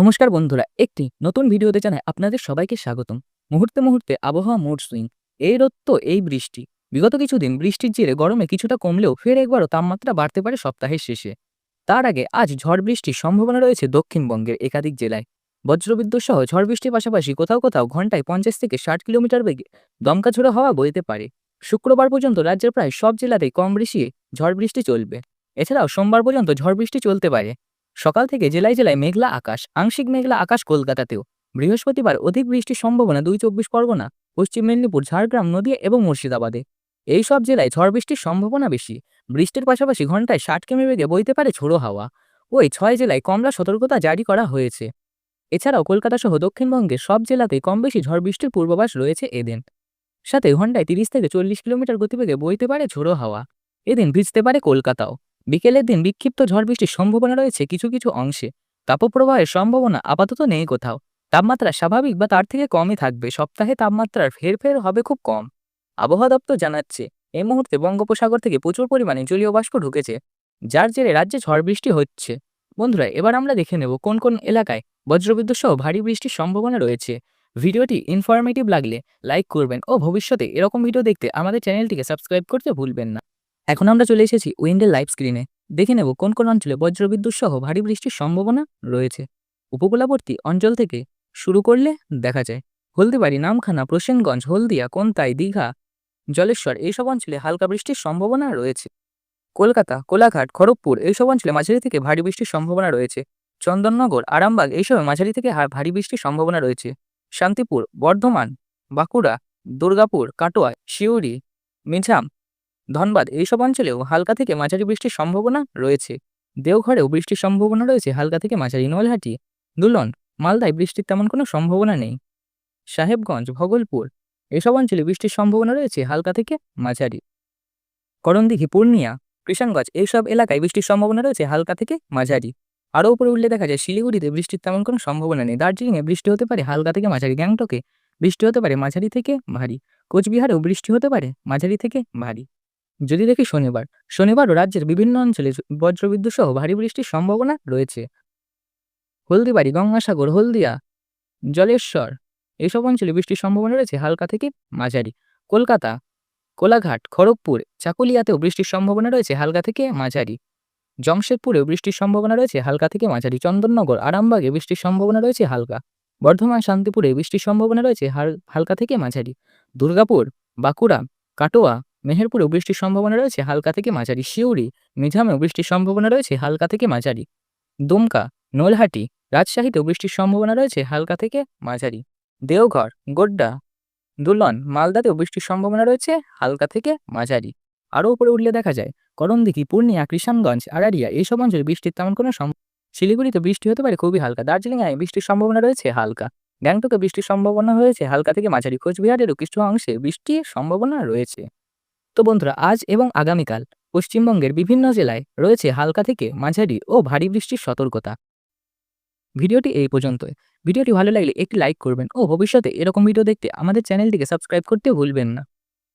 নমস্কার বন্ধুরা, একটি নতুন ভিডিওতে জানাই আপনাদের সবাইকে স্বাগতম। মুহূর্তে মুহূর্তে আবহাওয়া মোড সুইং এই রোদ তো এই বৃষ্টি। বিগত কিছুদিন বৃষ্টির জেরে গরমে কিছুটা কমলেও ফের একবারও তাপমাত্রা বাড়তে পারে সপ্তাহের শেষে। তার আগে আজ ঝড় বৃষ্টির সম্ভাবনা রয়েছে দক্ষিণবঙ্গের একাধিক জেলায়। বজ্রবিদ্যুৎ সহ ঝড় বৃষ্টির পাশাপাশি কোথাও কোথাও ঘন্টায় পঞ্চাশ থেকে ষাট কিলোমিটার বেগে দমকা ঝোড়ো হাওয়া বইতে পারে। শুক্রবার পর্যন্ত রাজ্যের প্রায় সব জেলাতেই কম বেশি ঝড় বৃষ্টি চলবে। এছাড়াও সোমবার পর্যন্ত ঝড় বৃষ্টি চলতে পারে। সকাল থেকে জেলায় জেলায় মেঘলা আকাশ, আংশিক মেঘলা আকাশ কলকাতাতেও। বৃহস্পতিবার অধিক বৃষ্টির সম্ভাবনা দুই চব্বিশ পরগনা, পশ্চিম মেদিনীপুর, ঝাড়গ্রাম, নদিয়া এবং মুর্শিদাবাদে। এই সব জেলায় ঝড় বৃষ্টির সম্ভাবনা বেশি। বৃষ্টির পাশাপাশি ঘন্টায় ষাট কিমি বেগে বইতে পারে ঝোড়ো হাওয়া। ওই ছয় জেলায় কমলা সতর্কতা জারি করা হয়েছে। এছাড়াও কলকাতা সহ দক্ষিণবঙ্গের সব জেলাতেই কম বেশি ঝড় বৃষ্টির পূর্বাভাস রয়েছে এদিন। সাথে ঘন্টায় তিরিশ থেকে চল্লিশ কিলোমিটার গতিবেগে বইতে পারে ঝোড়ো হাওয়া। এদিন ভিজতে পারে কলকাতাও। বিকেলের দিন বিক্ষিপ্ত ঝড় বৃষ্টির সম্ভাবনা রয়েছে কিছু কিছু অংশে। তাপপ্রবাহের সম্ভাবনা আপাতত নেই কোথাও। তাপমাত্রা স্বাভাবিক বা তার থেকে কমই থাকবে। সপ্তাহে তাপমাত্রার ফেরফের হবে খুব কম। আবহাওয়া দপ্তর জানাচ্ছে, এই মুহূর্তে বঙ্গোপসাগর থেকে প্রচুর পরিমাণে জলীয় বাষ্প ঢুকেছে, যার জেরে রাজ্যে ঝড় বৃষ্টি হচ্ছে। বন্ধুরা, এবার আমরা দেখে নেব কোন কোন এলাকায় বজ্রবিদ্যুৎ সহ ভারী বৃষ্টির সম্ভাবনা রয়েছে। ভিডিওটি ইনফরমেটিভ লাগলে লাইক করবেন ও ভবিষ্যতে এরকম ভিডিও দেখতে আমাদের চ্যানেলটিকে সাবস্ক্রাইব করতে ভুলবেন না। এখন আমরা চলে এসেছি উইন্ডের লাইভ স্ক্রিনে। দেখে নেব কোন কোন অঞ্চলে বজ্রবিদ্যুৎ সহ ভারী বৃষ্টির সম্ভাবনা রয়েছে। উপকূলবর্তী অঞ্চল থেকে শুরু করলে দেখা যায়, হলদিবাড়ি, নামখানা, প্রসেনগঞ্জ, হলদিয়া, কোনতাই, দীঘা, জলেশ্বর এইসব অঞ্চলে হালকা বৃষ্টির সম্ভাবনা রয়েছে। কলকাতা, কোলাঘাট, খড়গপুর এইসব অঞ্চলে মাঝারি থেকে ভারী বৃষ্টির সম্ভাবনা রয়েছে। চন্দননগর, আরামবাগ এইসবে মাঝারি থেকে ভারী বৃষ্টির সম্ভাবনা রয়েছে। শান্তিপুর, বর্ধমান, বাঁকুড়া, দুর্গাপুর, কাটোয়া শিউরি মিঝাম ধনবাদ, এইসব অঞ্চলেও হালকা থেকে মাঝারি বৃষ্টির সম্ভাবনা রয়েছে। দেওঘরেও বৃষ্টির সম্ভাবনা রয়েছে হালকা থেকে মাঝারি। নলহাটি, দুলন, মালদায় বৃষ্টির তেমন কোনো সম্ভাবনা নেই। সাহেবগঞ্জ, ভগলপুর, এসব অঞ্চলে বৃষ্টির সম্ভাবনা রয়েছে হালকা থেকে মাঝারি। করণদিঘি, পূর্ণিয়া, কৃষাণগঞ্জ, এইসব এলাকায় বৃষ্টির সম্ভাবনা রয়েছে হালকা থেকে মাঝারি। আরও উপরে উঠলে দেখা যায় শিলিগুড়িতে বৃষ্টির তেমন কোনো সম্ভাবনা নেই। দার্জিলিংয়ে বৃষ্টি হতে পারে হালকা থেকে মাঝারি। গ্যাংটকে বৃষ্টি হতে পারে মাঝারি থেকে ভারী। কোচবিহারেও বৃষ্টি হতে পারে মাঝারি থেকে ভারী। যদি দেখি শনিবার শনিবারও রাজ্যের বিভিন্ন অঞ্চলে বজ্রবিদ্যুৎ সহ ভারী বৃষ্টির সম্ভাবনা রয়েছে। হলদিবাড়ি, গঙ্গাসাগর, হলদিয়া, জলেশ্বর এইসব অঞ্চলে বৃষ্টির সম্ভাবনা রয়েছে হালকা থেকে মাঝারি। কলকাতা, কোলাঘাট, খড়গপুর, চাকুলিয়াতেও বৃষ্টির সম্ভাবনা রয়েছে হালকা থেকে মাঝারি। জমশেদপুরেও বৃষ্টির সম্ভাবনা রয়েছে হালকা থেকে মাঝারি। চন্দননগর, আরামবাগে বৃষ্টির সম্ভাবনা রয়েছে হালকা। বর্ধমান, শান্তিপুরে বৃষ্টির সম্ভাবনা রয়েছে হাল- হালকা থেকে মাঝারি। দুর্গাপুর, বাঁকুড়া, কাটোয়া মেহেরপুরেও বৃষ্টির সম্ভাবনা রয়েছে, হালকা থেকে মাঝারি। শিউরি মিঝামেও বৃষ্টির সম্ভাবনা রয়েছে, হালকা থেকে মাঝারি। দুমকা, নলহাটি, রাজশাহীতেও বৃষ্টির সম্ভাবনা রয়েছে, হালকা থেকে মাঝারি। দেওঘর, গোড্ডা, দুলন, মালদাতেও বৃষ্টির সম্ভাবনা রয়েছে, হালকা থেকে মাঝারি। আরও উপরে উঠলে দেখা যায়, করণদিঘি, পূর্ণিয়া, কৃষাণগঞ্জ আড়ারিয়া এইসব অঞ্চলে বৃষ্টির তেমন কোনো শিলিগুড়িতে বৃষ্টি হতে পারে খুবই হালকা। দার্জিলিংয়ে বৃষ্টির সম্ভাবনা রয়েছে, হালকা। গ্যাংটকে বৃষ্টির সম্ভাবনা রয়েছে হালকা থেকে মাঝারি। কোচবিহারেরও কিছু অংশে বৃষ্টির সম্ভাবনা রয়েছে। তো বন্ধুরা আজ এবং আগামীকাল পশ্চিমবঙ্গের বিভিন্ন জেলায় রয়েছে হালকা থেকে মাঝারি ও ভারী বৃষ্টির সতর্কতা। ভিডিওটি এই পর্যন্তই। ভিডিওটি ভালো লাগলে একটি লাইক করবেন ও ভবিষ্যতে এরকম ভিডিও দেখতে আমাদের চ্যানেলটিকে সাবস্ক্রাইব করতে ভুলবেন না।